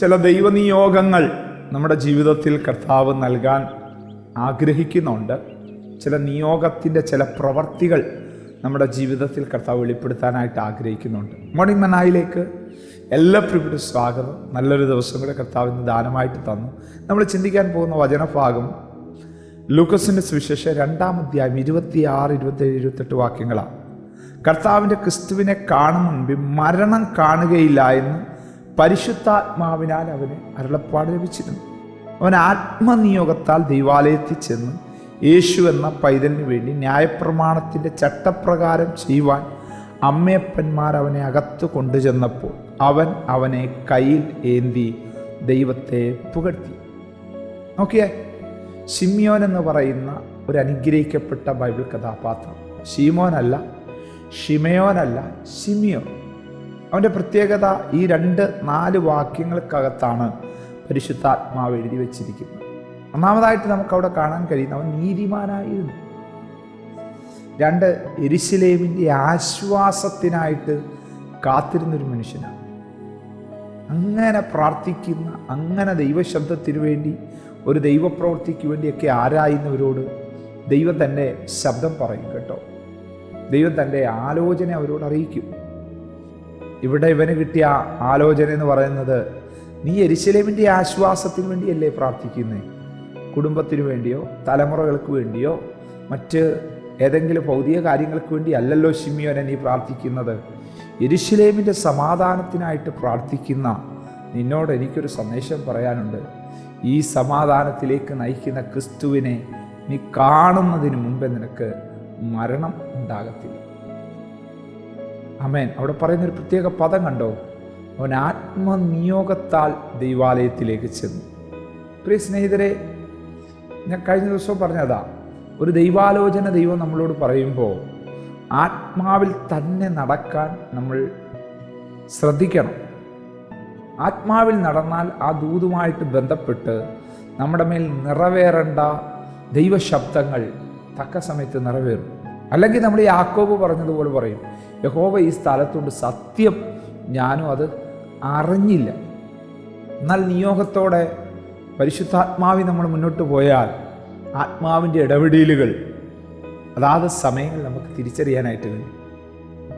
ചില ദൈവനിയോഗങ്ങൾ നമ്മുടെ ജീവിതത്തിൽ കർത്താവ് നൽകാൻ ആഗ്രഹിക്കുന്നുണ്ട്. ചില നിയോഗത്തിന്റെ ചില പ്രവർത്തികൾ നമ്മുടെ ജീവിതത്തിൽ കർത്താവ് വെളിപ്പെടുത്താനായിട്ട് ആഗ്രഹിക്കുന്നുണ്ട്. മോർണിംഗ് മനായിലേക്ക് എല്ലാ പ്രിയപ്പെട്ട സ്വാഗതം. നല്ലൊരു ദിവസം കൂടെ കർത്താവ് ഇന്ന് ദാനമായിട്ട് തന്നു. നമ്മൾ ചിന്തിക്കാൻ പോകുന്ന വചനഭാഗം ലൂക്കസിന്റെ സുവിശേഷം രണ്ടാം അധ്യായം ഇരുപത്തിയാറ് ഇരുപത്തേഴ് ഇരുപത്തെട്ട് വാക്യങ്ങളാണ്. കർത്താവിന്റെ ക്രിസ്തുവിനെ കാണും മരണം കാണുകയില്ല എന്ന് പരിശുദ്ധാത്മാവിനാൽ അവന് അരുളപ്പാട് ലഭിച്ചിരുന്നു. അവൻ ആത്മനിയോഗത്താൽ ദൈവാലയത്തിൽ ചെന്ന് യേശു എന്ന പൈതലിന് വേണ്ടി ന്യായപ്രമാണത്തിന്റെ ചട്ടപ്രകാരം ചെയ്യുവാൻ അമ്മയപ്പന്മാർ അവനെ അകത്ത് കൊണ്ടുചെന്നപ്പോൾ അവൻ അവനെ കയ്യിൽ ഏന്തി ദൈവത്തെ പുകഴ്ത്തി. നോക്കിയേ ഷിമിയോൻ എന്ന് പറയുന്ന ഒരു അനുഗ്രഹിക്കപ്പെട്ട ബൈബിൾ കഥാപാത്രം. ഷീമോനല്ല ഷിമയോനല്ല ഷിമിയോൻ അവന്റെ പ്രത്യേകത ഈ രണ്ട് നാല് വാക്യങ്ങൾക്കകത്താണ് പരിശുദ്ധാത്മാവ് എഴുതി വച്ചിരിക്കുന്നത്. ഒന്നാമതായിട്ട് നമുക്ക് അവിടെ കാണാൻ കഴിയുന്ന അവൻ നീതിമാനായിരുന്നു. രണ്ട് എരിശിലേമിന്റെ ആശ്വാസത്തിനായിട്ട് കാത്തിരുന്നൊരു മനുഷ്യനാണ്. അങ്ങനെ പ്രാർത്ഥിക്കുന്ന അങ്ങനെ ദൈവശബ്ദത്തിനു വേണ്ടി ഒരു ദൈവപ്രവൃത്തിക്ക് വേണ്ടിയൊക്കെ ആരായുന്നവരോട് ദൈവം തന്റെ ശബ്ദം പറയും കേട്ടോ. ദൈവം തന്റെ ആലോചന അവരോട് അറിയിക്കും. ഇവിടെ ഇവന് കിട്ടിയ ആലോചന എന്ന് പറയുന്നത് നീ എരിശിലേമിന്റെ ആശ്വാസത്തിന് വേണ്ടിയല്ലേ പ്രാർത്ഥിക്കുന്നേ? കുടുംബത്തിന് വേണ്ടിയോ തലമുറകൾക്ക് വേണ്ടിയോ മറ്റ് ഏതെങ്കിലും ഭൗതിക കാര്യങ്ങൾക്ക് വേണ്ടി അല്ലല്ലോ ഷിമിയോനെ നീ പ്രാർത്ഥിക്കുന്നത്. എരിശിലേമിന്റെ സമാധാനത്തിനായിട്ട് പ്രാർത്ഥിക്കുന്ന നിന്നോട് എനിക്കൊരു സന്ദേശം പറയാനുണ്ട്. ഈ സമാധാനത്തിലേക്ക് നയിക്കുന്ന ക്രിസ്തുവിനെ നീ കാണുന്നതിന് മുമ്പേ നിനക്ക് മരണം ഉണ്ടാകത്തില്ല. അമേൻ അവിടെ പറയുന്നൊരു പ്രത്യേക പദം കണ്ടോ? അവൻ ആത്മനിയോഗത്താൽ ദൈവാലയത്തിലേക്ക് ചെന്നു. പ്രിയ സ്നേഹിതരെ ഞാൻ കഴിഞ്ഞ ദിവസം പറഞ്ഞതാ ഒരു ദൈവാലോചന ദൈവം നമ്മളോട് പറയുമ്പോൾ ആത്മാവിൽ തന്നെ നടക്കാൻ നമ്മൾ ശ്രദ്ധിക്കണം. ആത്മാവിൽ നടന്നാൽ ആ ദൂതുമായിട്ട് ബന്ധപ്പെട്ട് നമ്മുടെ മേൽ നിറവേറേണ്ട ദൈവശബ്ദങ്ങൾ തക്ക സമയത്ത് നിറവേറും. അല്ലെങ്കിൽ നമ്മൾ യാക്കോബ് പറഞ്ഞതുപോലെ പറയും യഹോബ ഈ സ്ഥലത്തുണ്ട്. സത്യം ഞാനും അത് അറിഞ്ഞില്ല. എന്നാൽ നിയോഗത്തോടെ പരിശുദ്ധാത്മാവി നമ്മൾ മുന്നോട്ട് പോയാൽ ആത്മാവിന്റെ ഇടപെടലുകൾ അതാത് സമയങ്ങൾ നമുക്ക് തിരിച്ചറിയാനായിട്ട് കഴിയും.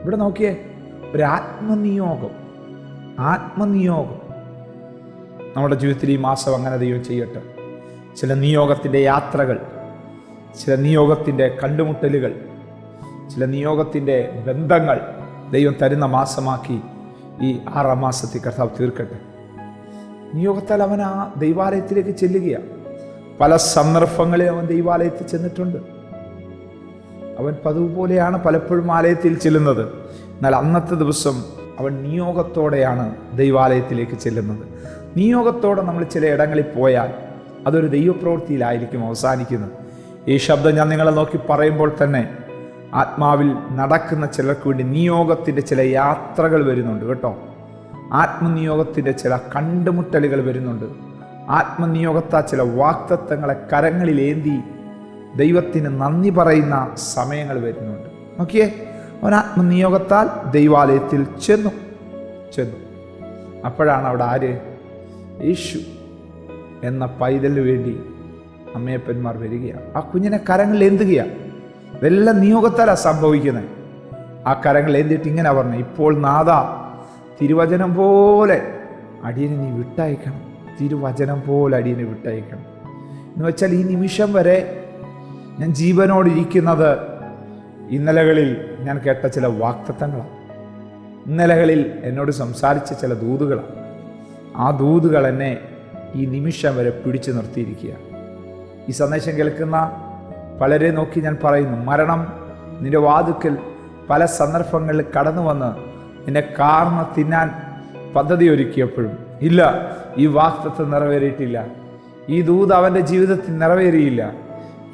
ഇവിടെ നോക്കിയേ ഒരു ആത്മനിയോഗം ആത്മനിയോഗം. നമ്മുടെ ജീവിതത്തിൽ ഈ മാസം അങ്ങനെ ദൈവം ചെയ്യട്ടെ. ചില നിയോഗത്തിന്റെ യാത്രകൾ ചില നിയോഗത്തിന്റെ കണ്ടുമുട്ടലുകൾ ചില നിയോഗത്തിന്റെ ബന്ധങ്ങൾ ദൈവം തരുന്ന മാസമാക്കി ഈ ആറാം മാസത്തിൽ കർത്താവ് തീർക്കട്ടെ. നിയോഗത്താൽ അവൻ ആ ദൈവാലയത്തിലേക്ക് ചെല്ലുകയാണ് പല സന്ദർഭങ്ങളിൽ അവൻ ദൈവാലയത്തിൽ ചെന്നിട്ടുണ്ട്. അവൻ പതിവ് പോലെയാണ് പലപ്പോഴും ആലയത്തിൽ ചെല്ലുന്നത്. എന്നാൽ അന്നത്തെ ദിവസം അവൻ നിയോഗത്തോടെയാണ് ദൈവാലയത്തിലേക്ക് ചെല്ലുന്നത്. നിയോഗത്തോടെ നമ്മൾ ചില ഇടങ്ങളിൽ പോയാൽ അതൊരു ദൈവപ്രവൃത്തിയിലായിരിക്കും അവസാനിക്കുന്നത്. ഈ ശബ്ദം ഞാൻ നിങ്ങളെ നോക്കി പറയുമ്പോൾ തന്നെ ആത്മാവിൽ നടക്കുന്ന ചിലർക്ക് വേണ്ടി നിയോഗത്തിന്റെ ചില യാത്രകൾ വരുന്നുണ്ട് കേട്ടോ. ആത്മനിയോഗത്തിന്റെ ചില കണ്ടുമുട്ടലുകൾ വരുന്നുണ്ട്. ആത്മനിയോഗത്താ ചില വാക്തത്വങ്ങളെ കരങ്ങളിലേന്തി ദൈവത്തിന് നന്ദി പറയുന്ന സമയങ്ങൾ വരുന്നുണ്ട്. നോക്കിയേ അവൻ ആത്മനിയോഗത്താൽ ദൈവാലയത്തിൽ ചെന്നു. ചെന്നു. അപ്പോഴാണ് അവിടെ ആര്? യേശു എന്ന പൈതലിന് വേണ്ടി അമ്മയപ്പന്മാർ വരികയാണ്. ആ കുഞ്ഞിനെ കരങ്ങളിൽ ഏന്തുകയാണ്? ഇതെല്ലാം നിയോഗത്താലാണ് സംഭവിക്കുന്നത് ആ കരങ്ങൾ എന്തിട്ട് ഇങ്ങനെ പറഞ്ഞു ഇപ്പോൾ നാദ തിരുവചനം പോലെ അടിയനെ നീ വിട്ടയക്കണം. തിരുവചനം പോലെ അടിയനെ വിട്ടയക്കണം. എന്ന് വെച്ചാൽ ഈ നിമിഷം വരെ ഞാൻ ജീവനോടിരിക്കുന്നത് ഇന്നലകളിൽ ഞാൻ കേട്ട ചില വാക്തത്വങ്ങളാണ്. ഇന്നലകളിൽ എന്നോട് സംസാരിച്ച ചില ദൂതുകളാണ്. ആ ദൂതുകൾ എന്നെ ഈ നിമിഷം വരെ പിടിച്ചു നിർത്തിയിരിക്കുക ഈ സന്ദേശം കേൾക്കുന്ന പലരെ നോക്കി ഞാൻ പറയുന്നു മരണം നിന്റെ വാതുക്കൽ പല സന്ദർഭങ്ങളിൽ കടന്നു വന്ന് നിന്നെ കാർന്ന് തിന്നാൻ പദ്ധതി ഒരുക്കിയപ്പോഴും. ഇല്ല ഈ വാക്തത്വം നിറവേറിയിട്ടില്ല. ഈ ദൂത് അവന്റെ ജീവിതത്തിൽ നിറവേറിയില്ല.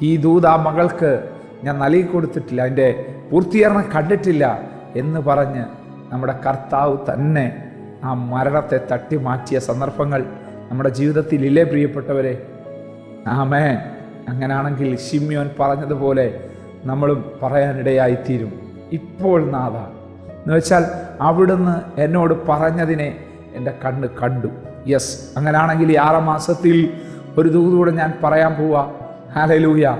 ഈ ദൂത് ആ മകൾക്ക് ഞാൻ നൽകി കൊടുത്തിട്ടില്ല അതിന്റെ പൂർത്തീകരണം കണ്ടിട്ടില്ല എന്ന് പറഞ്ഞ് നമ്മുടെ കർത്താവ് തന്നെ ആ മരണത്തെ തട്ടി മാറ്റിയ സന്ദർഭങ്ങൾ നമ്മുടെ ജീവിതത്തിൽ ഇല്ലേ പ്രിയപ്പെട്ടവരെ? ആമേ അങ്ങനാണെങ്കിൽ ഷിമ്യോൻ പറഞ്ഞതുപോലെ നമ്മളും പറയാനിടയായിത്തീരും. ഇപ്പോൾ നാഥ എന്ന് വെച്ചാൽ അവിടുന്ന് എന്നോട് പറഞ്ഞതിനെ എന്റെ കണ്ണ് കണ്ടു. യെസ് അങ്ങനാണെങ്കിൽ ഈ ആറാം മാസത്തിൽ ഒരു ദൂതൂടെ ഞാൻ പറയാൻ പോവാ. ഹാലലൂയ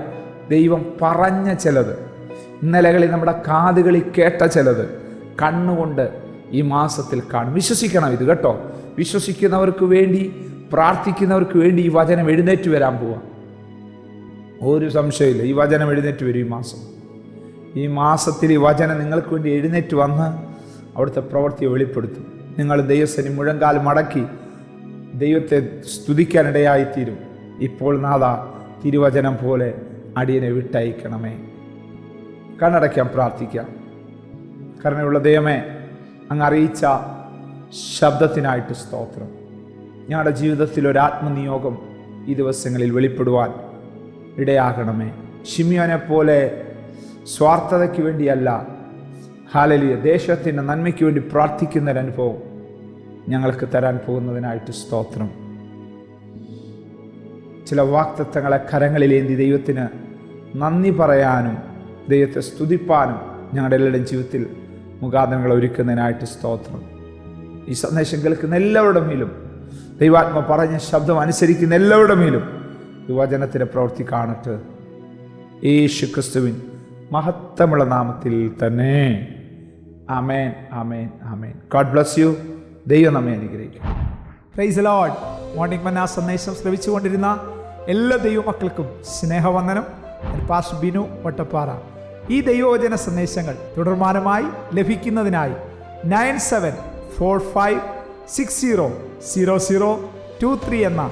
ദൈവം പറഞ്ഞ ചിലത് ഇന്നലകളിൽ നമ്മുടെ കാതുകളിൽ കേട്ട ചിലത് കണ്ണുകൊണ്ട് ഈ മാസത്തിൽ കാണും. വിശ്വസിക്കണം ഇത് കേട്ടോ. വിശ്വസിക്കുന്നവർക്ക് വേണ്ടി പ്രാർത്ഥിക്കുന്നവർക്ക് വേണ്ടി ഈ വചനം എഴുന്നേറ്റ് വരാൻ പോവാം. ഒരു സംശയമില്ല. ഈ വചനം എഴുന്നേറ്റ് വരും ഈ മാസം. ഈ മാസത്തിൽ ഈ വചനം നിങ്ങൾക്ക് വേണ്ടി എഴുന്നേറ്റ് വന്ന് അവിടുത്തെ പ്രവൃത്തിയെ വെളിപ്പെടുത്തും. നിങ്ങൾ ദൈവസനി മുഴങ്കാൽ മടക്കി ദൈവത്തെ സ്തുതിക്കാനിടയായിത്തീരും. ഇപ്പോൾ നാഥ തിരുവചനം പോലെ അടിയനെ വിട്ടയക്കണമേ. കണ്ണടയ്ക്കാൻ പ്രാർത്ഥിക്കാം. കരുണയുള്ള ദൈവമേ അങ്ങ് അറിയിച്ച ശബ്ദത്തിനായിട്ട് സ്തോത്രം. ഞങ്ങളുടെ ജീവിതത്തിൽ ഒരു ആത്മനിയോഗം ഈ ദിവസങ്ങളിൽ വെളിപ്പെടുവാൻ ഇടയാകണമേ. ഷിമിയോനെ പോലെ സ്വാർത്ഥതയ്ക്ക് വേണ്ടിയല്ല ഹാലലിയ ദേശത്തിന്റെ നന്മയ്ക്ക് വേണ്ടി പ്രാർത്ഥിക്കുന്നൊരനുഭവം ഞങ്ങൾക്ക് തരാൻ പോകുന്നതിനായിട്ട് സ്തോത്രം. ചില വാക്തത്വങ്ങളെ കരങ്ങളിലേന്തി ദൈവത്തിന് നന്ദി പറയാനും ദൈവത്തെ സ്തുതിപ്പാനും ഞങ്ങളുടെ എല്ലാവരുടെയും ജീവിതത്തിൽ മുഖാന്തരങ്ങൾ ഒരുക്കുന്നതിനായിട്ട് സ്തോത്രം. ഈ സന്ദേശം കേൾക്കുന്ന എല്ലാവരുടെ മേലും ദൈവാത്മ പറഞ്ഞ ശബ്ദം അനുസരിക്കുന്ന എല്ലാവരുടെ മേലും യുവജനത്തിന്റെ പ്രവൃത്തി കാണട്ടെ. യേശു ക്രിസ്തുവിൻ മഹത്തമുള്ള നാമത്തിൽ തന്നെ. Amen amen amen God bless you ദൈവം നമ്മെ അനുഗ്രഹിക്കും പ്രൈസ് ലോഡ് മോർണിംഗ് മന്ന സന്ദേശം ശ്രമിച്ചുകൊണ്ടിരുന്ന എല്ലാ ദൈവമക്കൾക്കും സ്നേഹവന്ദനം. പാസ് ബിനു വട്ടപ്പാറ. ഈ ദൈവവചന സന്ദേശങ്ങൾ തുടർമാനമായി ലഭിക്കുന്നതിനായി nine seven four five six zero zero zero two three എന്ന